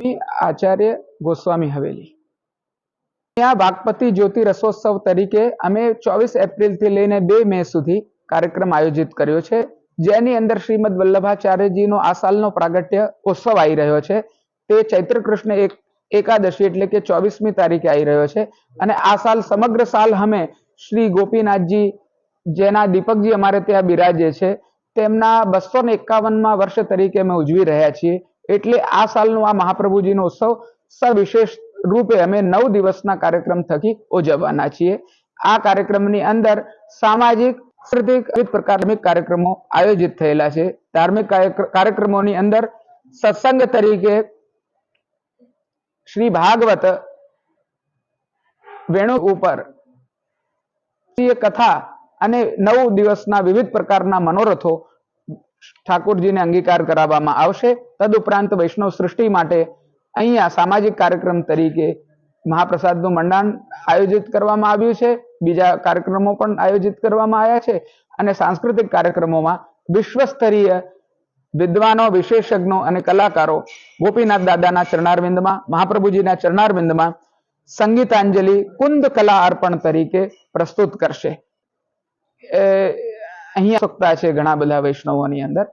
આચાર્ય ગોસ્વામી હવેલી. ત્યાં વાગપતિ જ્યોતિ રસોત્સવ તરીકે અમે ચોવીસ એપ્રિલથી લઈને બે મે સુધી કાર્યક્રમ આયોજિત કર્યો છે, જેની અંદર શ્રીમદ વલ્લભાચાર્યજીનો આ સાલનો પ્રાગટ્ય ઉત્સવ આવી રહ્યો છે. તે ચૈત્ર કૃષ્ણ એક, એકાદશી એટલે કે ચોવીસમી તારીખે આવી રહ્યો છે અને આ સાલ સમગ્ર સાલ અમે શ્રી ગોપીનાથજી, જેના દીપકજી અમારે ત્યાં બિરાજે છે, તેમના બસો ને એકાવનમાં વર્ષ તરીકે અમે ઉજવી રહ્યા છીએ. એટલે આ સાલનો આ મહાપ્રભુજીનો ઉત્સવ સવિશેષ રૂપે અમે નવ દિવસના કાર્યક્રમ થકી ઉજવવાના છીએ. આ કાર્યક્રમની અંદર સામાજિક વિવિધ પ્રકારના કાર્યક્રમો આયોજિત થયેલા છે. ધાર્મિક કાર્યક્રમોની અંદર સત્સંગ તરીકે શ્રી ભાગવત વેણુ ઉપર કથા અને નવ દિવસના વિવિધ પ્રકારના મનોરથો ઠાકોરજીને અંગીકાર કરાવવામાં આવશે. તદુપરાંત વૈષ્ણવ સૃષ્ટિ માટે અહીંયા સામાજિક કાર્યક્રમ તરીકે મહાપ્રસાદનું મંડાણ આયોજિત કરવામાં આવ્યું છે. બીજા કાર્યક્રમો પણ આયોજિત કરવામાં આવ્યા છે અને સાંસ્કૃતિક કાર્યક્રમોમાં વિશ્વ વિદ્વાનો, વિશેષજ્ઞો અને કલાકારો ગોપીનાથ દાદાના ચરણારવિંદમાં, મહાપ્રભુજીના ચરણારવિંદમાં સંગીતાંજલિ કુંદ કલા અર્પણ તરીકે પ્રસ્તુત કરશે. અહીંયા ઉત્સુકતા છે ઘણા બધા વૈષ્ણવોની અંદર.